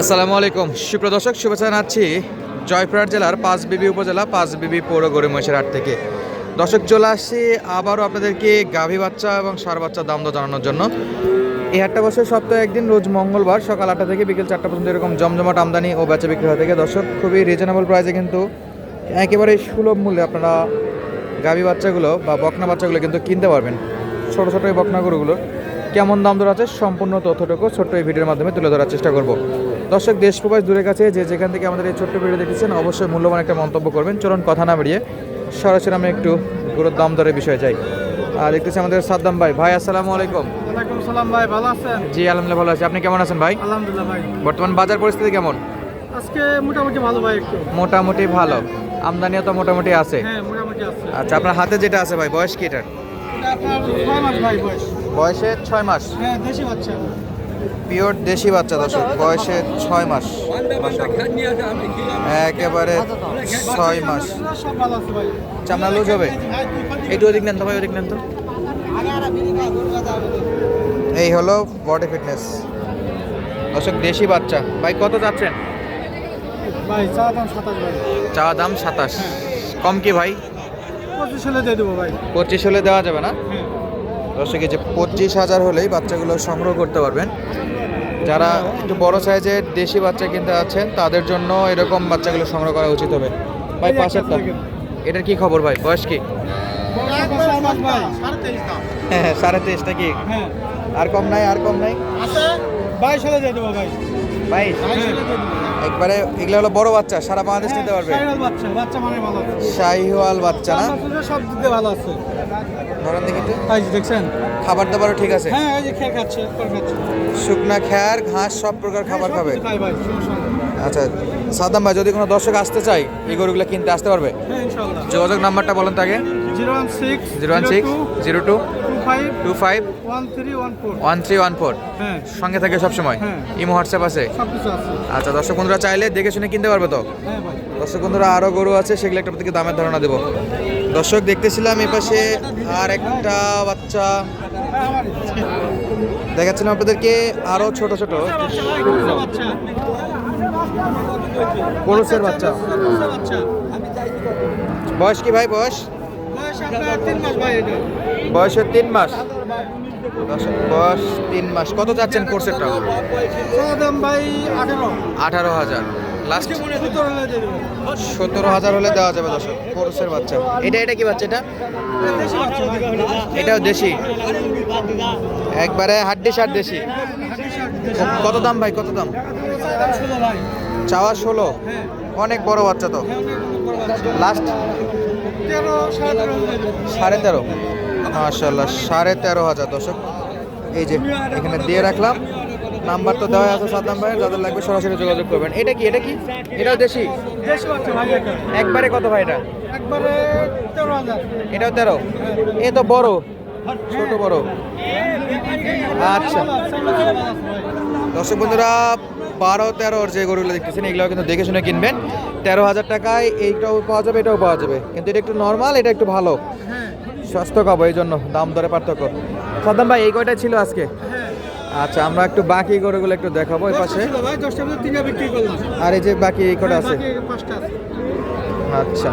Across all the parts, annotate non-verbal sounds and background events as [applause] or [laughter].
আসসালামু আলাইকুম। সুপ্রদর্শক শুভেচ্ছা জানাচ্ছি জয়পুরহাট জেলার পাঁচবিবি উপজেলা পাঁচবিবি পৌর গরু মহিষের হাট থেকে। দর্শক, চলে আসছি আবারও আপনাদেরকে গাভী বাচ্চা এবং সার বাচ্চার দাম দর জানানোর জন্য। এই হাটটা বসে সপ্তাহে একদিন, রোজ মঙ্গলবার সকাল আটটা থেকে বিকেল চারটা পর্যন্ত এরকম জমজমাট আমদানি ও বেচা বিক্রি হয়ে থাকে। দর্শক, খুবই রিজনেবল প্রাইসে কিন্তু একেবারে সুলভ মূল্যে আপনারা গাভী বাচ্চাগুলো বা বকনা বাচ্চাগুলো কিন্তু কিনতে পারবেন। ছোটো ছোটো এই বকনা গরুগুলো কেমন দাম দর আছে? সম্পূর্ণ তথ্যটুকু ছোট্ট এই ভিডিওর মাধ্যমে তুলে ধরার চেষ্টা করব। দর্শক দেশ প্রবাস দূরের কাছে যে যেখান থেকে আমাদের এই ছোট্ট ভিডিও দেখেছেন অবশ্যই মূল্যবান একটা মন্তব্য করবেন। চলুন কথা না বাড়িয়ে সরাসরি আমি একটু গরুর দাম দরের বিষয়ে যাই। আর দেখতেছি আমাদের সাদ্দাম ভাই। ভাই আসসালামু আলাইকুম। সালাম ভাই ভালো আছেন? জি আলহামদুলিল্লাহ ভালো আছি। আপনি কেমন আছেন ভাই? আলহামদুলিল্লাহ ভাই। বর্তমান বাজার পরিস্থিতি কেমন? আজকে মোটামুটি ভালো ভাই একটু। মোটামুটি ভালো। আমদানিও তো মোটামুটি আছে। হ্যাঁ মোটামুটি আছে। আচ্ছা আপনার হাতে যেটা আছে ভাই বয়স কি এটার? এটা বয়সে ছয় মাস। হ্যাঁ দেশি বাচ্চা। পিওর দেশি বাচ্চা দর্শক বয়সে ছয় মাস একেবারে ছয় মাস। চামড়া লুজ হবে একটু ওদিক নেন তো ভাই ওদিক নেন তো। এই হলো বডি ফিটনেস দর্শক দেশি বাচ্চা। ভাই কত যাচ্ছেন? চা দাম সাতাশ। কম কি ভাই? পঁচিশ হলে দিয়ে দেবো ভাই। পঁচিশ হলে দেওয়া যাবে না? হ্যাঁ। দর্শক এই যে পঁচিশ হাজার হলেই বাচ্চাগুলো সংগ্রহ করতে পারবেন। যারা একটু বড় সাইজের দেশি বাচ্চা কিনতে আছেন তাদের জন্য এরকম বাচ্চাগুলো সংগ্রহ করা উচিত হবে। ভাই পাশেরটা। এটার কি খবর ভাই? বয়স কি? হ্যাঁ হ্যাঁ সাড়ে তেইশটা কি হ্যাঁ। আর কম নাই আর কম নাই? বাইশ হলে দিয়ে দেবো ভাই বাইশ? একবারে এগুলো হলো বড় বাচ্চা সারা বাংলাদেশ নিতে পারবে। শাহিওয়াল বাচ্চা বাচ্চা মানে বাচ্চা না? সব দিতে ভালো আছে। ধরেন দেখি দেখছেন? খাবার দাবারও ঠিক আছে? হ্যাঁ এই যে খেয়ে খাচ্ছে শুকনা খ্যার ঘাস সব প্রকার খাবার হ্যাঁ, সব খাবে। আচ্ছা সাদ্দাম ভাই যদি কোনো দর্শক আসতে চাই এই গরুগুলো কিনতে আসতে পারবে? হ্যাঁ যোগাযোগ নাম্বারটা বলেন তাকে zero one six zero one six zero two two five one three one four. হ্যাঁ। সঙ্গে থাকে সবসময়? হ্যাঁ। ইমো হোয়াটসঅ্যাপ আছে? আচ্ছা দর্শক বন্ধুরা চাইলে দেখে শুনে কিনতে পারবে তো? দর্শক বন্ধুরা আরও গরু আছে সেগুলো একটা থেকে দামের ধারণা দেবো। দর্শক দেখতেছিলাম এই পাশে আর একটা বাচ্চা। দেখাচ্ছিলাম আপনাদেরকে আরও ছোট ছোট। বাচ্চা বাচ্চা। বয়স কি ভাই, বয়স? বয়সের তিন মাস। বয়স তিন মাস। কত যাচ্ছেন কোর্সেরটা ভাই আঠেরো হাজার। লাস্ট সতেরো হাজার হলে দেওয়া যাবে দর্শক কোর্সের বাচ্চা। এটা এটা কি বাচ্চা এটা? এটাও দেশি। একবারে হাড্ডি সার দেশি। কত দাম ভাই, কত দাম? চাওয়া ষোলো। অনেক বড় বাচ্চা তো। লাস্ট সাড়ে তেরো। হলে সাড়ে তেরো মাশাল্লাহ সাড়ে তেরো হাজার দর্শক। এই যে, এখানে দিয়ে রাখলাম। নাম্বার তো দেওয়া আছে সাত নাম্বারে, যাদের লাগবে সরাসরি যোগাযোগ করবেন। এটা কি এটা কি? এটাও দেশি? একবারে কত ভাই এটা? এটাও তেরো। এ তো বড়। ছোট বড়। আচ্ছা। দর্শক বন্ধুরা বারো তেরোর যে গরুগুলো দেখতেছেন এগুলো কিন্তু দেখে শুনে কিনবেন। তেরো হাজার টাকায় এইটাও পাওয়া যাবে এটাও পাওয়া যাবে। কিন্তু এটা একটু নর্মাল এটা একটু ভালো। স্বাস্থ্য খাব এই জন্য দাম দরে পার্থক্য। সাদ্দাম ভাই এই কয়টা ছিল আজকে? আচ্ছা আমরা একটু বাকি গরুগুলো একটু দেখাবো এই পাশে। আর এই যে বাকি এই কটা আছে? আছে। আচ্ছা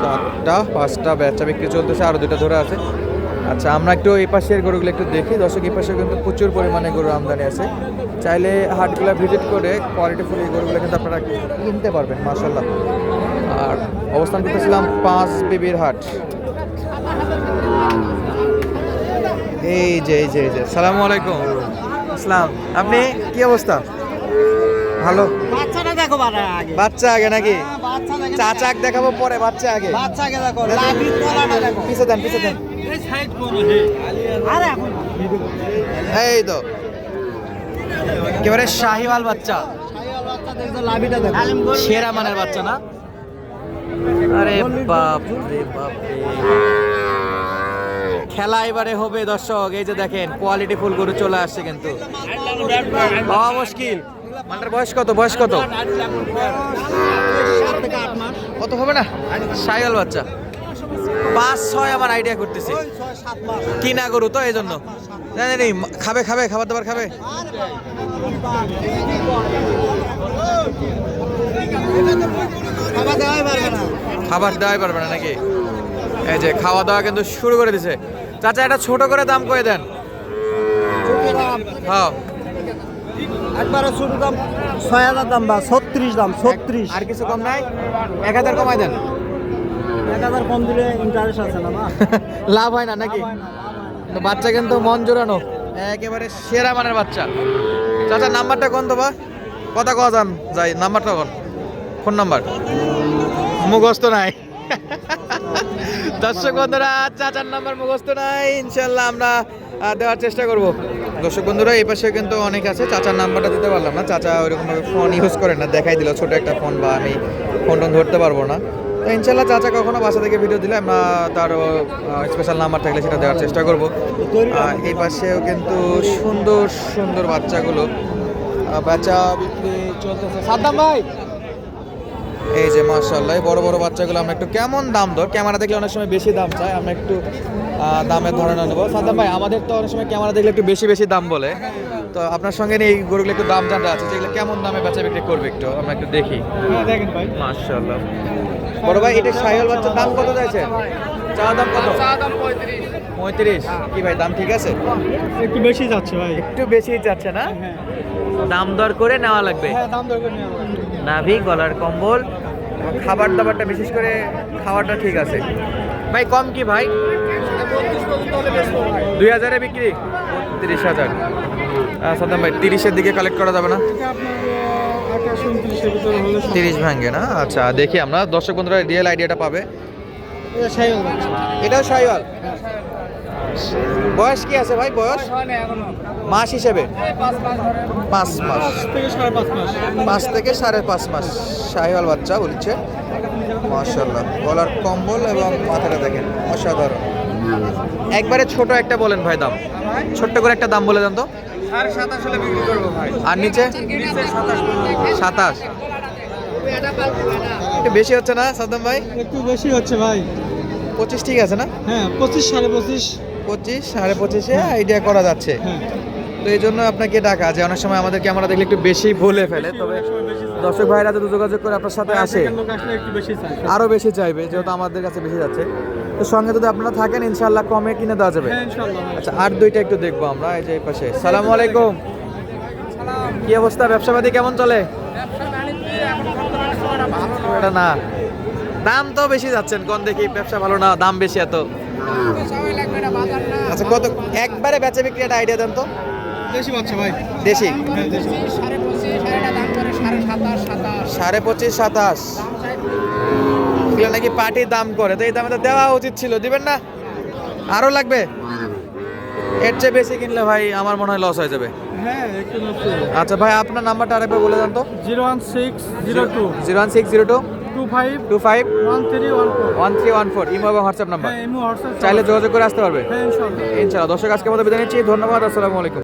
সাতটা পাঁচটা বেচা বিক্রি চলতেছে আরও দুটো ধরে আছে। আচ্ছা আমরা একটু এই পাশের গরুগুলো একটু দেখি। দর্শক এই পাশে কিন্তু প্রচুর পরিমাণে গরু আমদানি আছে। চাইলে হাটগুলো ভিজিট করে কোয়ালিটিফুল এই গরুগুলো কিন্তু আপনারা কিনতে পারবেন মার্শাল্লাহ আর অবস্থান করতেছিলাম পাঁচ বিবির হাট। এই যে এই যে এই যে সালামু আলাইকুম। আসসালাম আপনি কি অবস্থা? ভালো? বাচ্চাটা দেখো আগে। বাচ্চা আগে নাকি? বাচ্চা দেখো চাচাক দেখাবো পরে বাচ্চা আগে। লাভি তলাটা দেখো। পিছে দেন পিছে দেন। এই তো। একেবারে শাহিওয়াল বাচ্চা। বাচ্চা দেখো লাভিটা দেখো। সেরা মানের বাচ্চা না? আরে বাপ রে বাপ রে খেলা এবারে হবে দর্শক এই যে দেখেন কোয়ালিটি ফুল গরু চলে আসছে কিন্তু। পাওয়া মুশকিল। মানটার বয়স কত? বয়স কত? কত হবে না? সাইকেল বাচ্চা। পাঁচ ছয় আমার আইডিয়া করতেছি। কি না করু তো এই জন্য? খাবে খাবে খাবার দাবার খাবে। খাবার দেওয়াই পারবে না। নাকি? এই যে খাওয়া দাওয়া কিন্তু শুরু করে দিছে। চাচা এটা ছোট করে দাম করে দেন। হ্যাঁ। একবারে ছোট দাম ছয় হাজার দাম বা ছত্রিশ দাম ছত্রিশ। আর কিছু কম নাই? এক হাজার কমাই দেন। কম দিলে ইন্টারেস্ট আছে [laughs] না লাভ হয় না নাকি? তো বাচ্চা কিন্তু মন জোরানো। একেবারে সেরা মানের বাচ্চা। চাচা নাম্বারটা কোন তো বা? কথা কওয়া যান যাই নাম্বারটা কোন ফোন নাম্বার। মুখস্থ নাই। [laughs] দর্শক বন্ধুরা চাচার নাম্বার মুখস্থ নাই। ইনশাল্লাহ আমরা দেওয়ার চেষ্টা করব। দর্শক বন্ধুরা এই পাশে কিন্তু অনেক আছে। চাচার নাম্বারটা দিতে পারলাম না। চাচা ওইরকমভাবে ফোন ইউজ করে না। দেখাই দিল ছোট একটা ফোন বা আমি ফোন টোন ধরতে পারব না। তো ইনশাল্লাহ চাচা কখনো বাসা থেকে ভিডিও দিলে আমরা তার স্পেশাল নাম্বার থাকলে সেটা দেওয়ার চেষ্টা করব। এই পাশেও কিন্তু সুন্দর সুন্দর বাচ্চাগুলো বাচ্চা বিক্রি চলতেছে। সাদ্দাম ভাই! এই যে মার্শাল্লাহ বড় বড় বাচ্চাগুলো আমরা একটু কেমন দাম দর? ক্যামেরা দেখলে অনেক সময় বেশি দাম চাই আমরা একটু দামের ধরনের নেব। সাদ্দাম ভাই আমাদের তো অনেক সময় ক্যামেরা দেখলে একটু বেশি বেশি দাম বলে। তো আপনার সঙ্গে নিয়ে এই গরুগুলো একটু দাম জানতে আছে যেগুলো কেমন দামে বেচা বিক্রি করবে একটু আমরা একটু দেখি। দেখেন ভাই। মার্শাল্লাহ বড় ভাই এটা সাইহল বাচ্চার দাম কত চাইছে চাওয়া দাম কত? পঁয়ত্রিশ। কি ভাই দাম ঠিক আছে? একটু বেশি যাচ্ছে ভাই। একটু বেশি যাচ্ছে না? দাম দর করে নেওয়া লাগবে? হ্যাঁ দাম নাভি গলার কম্বল খাবার দাবারটা বিশেষ করে খাবারটা ঠিক আছে। ভাই কম কি ভাই? দুই হাজারে বিক্রি? তিরিশ হাজার। আহ, ভাই তিরিশের দিকে কালেক্ট করা যাবে না? তিরিশ ভাঙ্গে না? আচ্ছা দেখি আমরা। দর্শক বন্ধুরা রিয়েল আইডিয়াটা পাবে। যাচ্ছে এটাও বয়স কি আছে ভাই? বয়স? মাস হিসেবে? পাঁচ মাস। পাঁচ মাস পাঁচ থেকে সাড়ে পাঁচ মাস। শাহিওয়াল বাচ্চা বলছে। মাশাল্লাহ গলার কম্বল এবং মাথাটা দেখেন। অসাধারণ। একবারে ছোট একটা বলেন ভাই দাম। ছোট্ট করে একটা দাম বলে দেন তো। আর নিচে? সাতাশ একটু বেশি হচ্ছে না সাদ্দাম ভাই? একটু বেশি হচ্ছে ভাই। পঁচিশ ঠিক আছে না? হ্যাঁ পঁচিশ সাড়ে পঁচিশ। পঁচিশ সাড়ে পঁচিশে আইডিয়া করা যাচ্ছে। হ্যাঁ। তো এই জন্য আপনাকে ডাকা যে অনেক সময় আমাদের ক্যামেরা দেখলে একটু বেশি বলে ফেলে তবে দর্শক ভাইরা যদি যোগাযোগ করে আপনার সাথে আসে লোক আসলে একটু বেশি চাই আরও বেশি চাইবে যেহেতু আমাদের কাছে বেশি যাচ্ছে। তো সঙ্গে যদি আপনারা থাকেন ইনশাল্লাহ কমে কিনে দেওয়া যাবে। হ্যাঁ আচ্ছা আর দুইটা একটু দেখব আমরা এই যে এই পাশে। সালাম আলাইকুম। কি অবস্থা? ব্যবসা পাতি কেমন চলে? এটা না। দাম তো বেশি যাচ্ছেন কোন দেখি ব্যবসা ভালো না দাম বেশি এত। আচ্ছা কত একবারে বেচে বিক্রি একটা আইডিয়া দেন তো। বাচ্চা ভাই। দেশি? দেশি সাড়ে পঁচিশ সাতাশ। এগুলো নাকি পার্টির দাম করে তো এই দামে তো দেওয়া উচিত ছিল দিবেন না? আরও লাগবে? এর চেয়ে বেশি কিনলে ভাই আমার মনে হয় লস হয়ে যাবে। হ্যাঁ আচ্ছা ভাই আপনার নাম্বারটা আরেকবার বলে দেন তো। Zero one six zero two. Zero one six zero two. Two five. Two five. One three one four. One three one four. Imo এবং হোয়াটসঅ্যাপ নাম্বার হ্যাঁ চাইলে যোগাযোগ করে আসতে পারবে। হ্যাঁ ইনশাআল্লাহ দর্শক আজকে মতো বিদায় নিচ্ছি। ধন্যবাদ আসসালামু আলাইকুম।